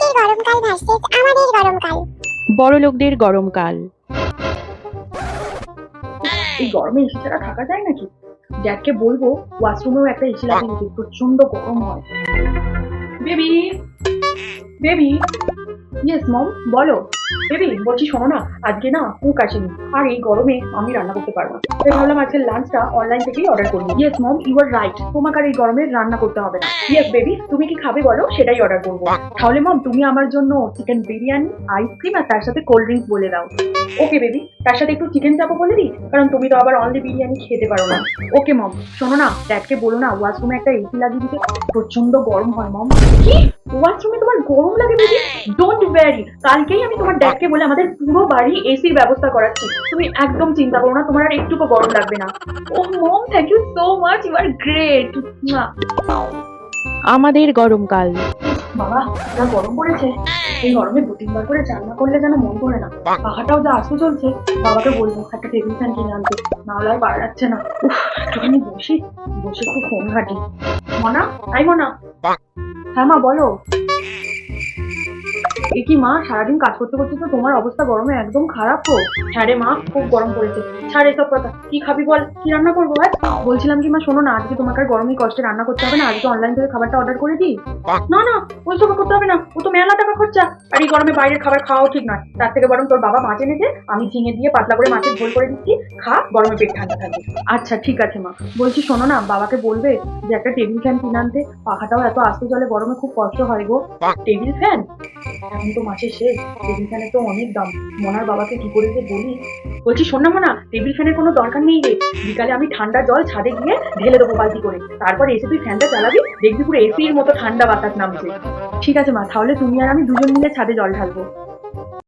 গরমকাল ভার্সেস আমাদের গরমকাল। বড় লোকদের গরমকাল। এই গরমে এসি ছাড়া থাকা যায় নাকি? ড্যাডকে বলব ওয়াশরুমেও একটা এসি লাগিয়ে দিতে প্রচণ্ড গরম হয়। বেবি বেবি ইয়েস মম বলো। বেবি, বলছি শোনো না, আজকে না কুক আসেনি। আর এই গরমে আমি রান্না করতে পারব না। তাই ভাবলাম আজকে লাঞ্চটা অনলাইন থেকেই অর্ডার করি yes mom you are right তোমাকে আর এই গরমে রান্না করতে হবে না। ইয়েস বেবি তুমি কি খাবে বলো? সেটাই অর্ডার করব। তাহলে মম তুমি আমার জন্য চিকেন বিরিয়ানি আইসক্রিম আর তার সাথে কোল্ড ড্রিঙ্কস বলে দাও। ওকে বেবি তার সাথে একটু চিকেন চাপও বলে দিই, কারণ তুমি তো আবার অনলি বিরিয়ানি খেতে পারো না। ওকে মম শোনো না ড্যাডকে বলো না ওয়াশরুমে একটা এসি লাগিয়ে দিতে। প্রচণ্ড গরম হয় মম কি? ওয়াশরুমে তোমার গরম লাগে বেবি ডোন্ট কালকেই আমি তোমার ড্যাডকে বলে আমাদের পুরো বাড়ি এসির ব্যবস্থা করাচ্ছি। তুমি একদম চিন্তা করো না তোমার আর একটুকু গরম লাগবে না। ও mom thank you so much you are great আমাদের গরমকাল বাবা যা গরম পড়েছে। এই গরমে দু তিনবার করে রান্না করলে যেন মন করে না। পাখাটাও যা আসতে চলছে বাবাকে বলব একটা টেবিল ফ্যান কিনে আনতে। না হলে আর পারা যাচ্ছে না। একটুখানি বসি বসে একটু ফোন ঘাটি মনা আই মনা। হ্যাঁ মা বলো। এ কি মা? সারাদিন কাজ করতে করতে তো তোমার অবস্থা গরমে একদম খারাপ তো। হ্যাঁ রে মা খুব গরম পড়েছে। ছাড় এসব কথা। কি খাবি বল? কি রান্না করব ভাই বলছিলাম কি মা শোনো না আজকে তোমাকে আর গরমে কষ্টে রান্না করতে হবে না। আজকে অনলাইন থেকে খাবারটা অর্ডার করে দিই। না না ওইসব করতে হবে না। ও তো মেলা টাকা খরচা। আর এই গরমে বাইরের খাবার খাওয়াও ঠিক নয়। তার থেকে বরং তোর বাবা মাছ এনেছে আমি ঝিঙে দিয়ে পাতলা করে মাছের ঝোল করে দিচ্ছি। খা গরমে পেট ঠান্ডা থাকবে। আচ্ছা ঠিক আছে মা। বলছি শোনো না বাবাকে বলবে যে একটা টেবিল ফ্যান কিনে আনতে। পাখাটাও এত আস্তে জলে গরমে খুব কষ্ট হয় গো। Table fan? এখন তো শেষ টেবিল ফ্যানের তো অনেক দাম। মনার বাবাকে কি করে যে বলি? বলছি, শোন না মোনা টেবিল ফ্যানের কোনো দরকার নেই রে। বিকালে আমি ঠান্ডা জল ছাদে গিয়ে ঢেলে দেবো বালতি করে। তারপর এসে তুই ফ্যানটা চালাবি, দেখবি পুরো এসির মতো ঠান্ডা বাতাস নামছে। ঠিক আছে মা, তাহলে তুমি আর আমি দুজন মিলে ছাদে জল ঢালবো।